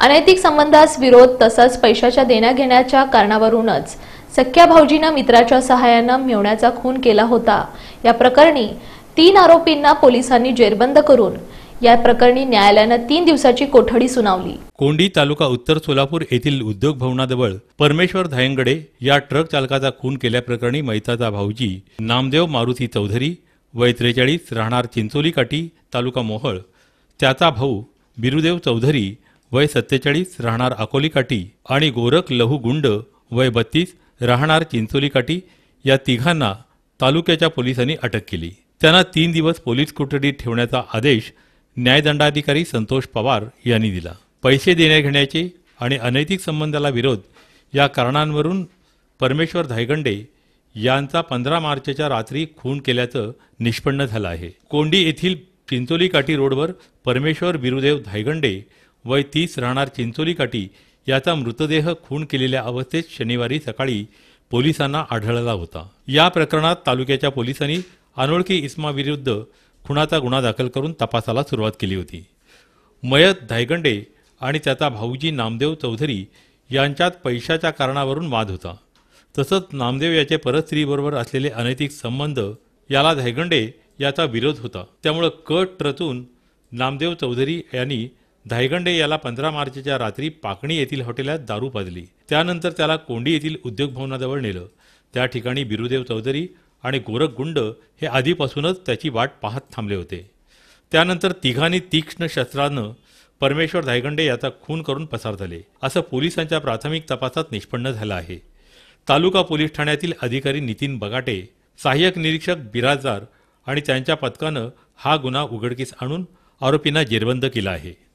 अनैतिक संबंधास विरोध तसंच पैशाच्या देण्याघेण्याच्या कारणावरूनच सख्या भाऊजीनं मित्राच्या सहाय्यानं मिळवण्याचा खून केला होता. या प्रकरणी तीन आरोपींना पोलिसांनी जेरबंद करून या प्रकरणी न्यायालयानं तीन दिवसाची कोठडी सुनावली. कोंडी तालुका उत्तर सोलापूर येथील उद्योग भवनाजवळ परमेश्वर धायंगडे या ट्रक चालकाचा खून केल्याप्रकरणी मैताचा भाऊजी नामदेव मारुती चौधरी वय त्रेचाळीस राहणार चिंचोली काठी तालुका मोहळ त्याचा भाऊ बिरुदेव चौधरी वय सत्तेचाळीस राहणार अकोली काठी आणि गोरख लहू गुंड वय बत्तीस राहणार चिंचोली काठी या तिघांना तालुक्याच्या पोलिसांनी अटक केली. त्यांना तीन दिवस पोलीस कोठडीत ठेवण्याचा आदेश न्यायदंडाधिकारी संतोष पवार यांनी दिला. पैसे देण्याघेण्याचे आणि अनैतिक संबंधाला विरोध या कारणांवरून परमेश्वर धायगंडे यांचा पंधरा मार्चच्या रात्री खून केल्याचं निष्पन्न झालं आहे. कोंडी येथील चिंचोली काठी रोडवर परमेश्वर बिरुदेव धायगंडे वय तीस राहणार चिंचोली काठी याचा मृतदेह खून केलेल्या अवस्थेत शनिवारी सकाळी पोलिसांना आढळला होता. या प्रकरणात तालुक्याच्या पोलिसांनी अनोळखी इस्माविरुद्ध खुनाचा गुन्हा दाखल करून तपासाला सुरुवात केली होती. मयत धायगंडे आणि त्याचा भाऊजी नामदेव चौधरी यांच्यात पैशाच्या कारणावरून वाद होता. तसंच नामदेव याचे परस्त्रीबरोबर असलेले अनैतिक संबंध याला धायगंडे याचा विरोध होता. त्यामुळं कट रचून नामदेव चौधरी यांनी धायगंडे याला पंधरा मार्चच्या रात्री पाकणी येथील हॉटेलात दारू पाजली. त्यानंतर त्याला कोंडी येथील उद्योग भवनाजवळ नेलं. त्या ठिकाणी बिरुदेव चौधरी आणि गोरख गुंड हे आधीपासूनच त्याची वाट पाहत थांबले होते. त्यानंतर तिघांनी तीक्ष्ण शस्त्रानं परमेश्वर धायगंडे याचा खून करून पसार झाले. असं पोलिसांच्या प्राथमिक तपासात निष्पन्न झालं आहे. तालुका पोलीस ठाण्यातील अधिकारी नितीन बगाटे सहाय्यक निरीक्षक बिराजदार आणि त्यांच्या पथकानं हा गुन्हा उघडकीस आणून आरोपींना जेरबंद केला आहे.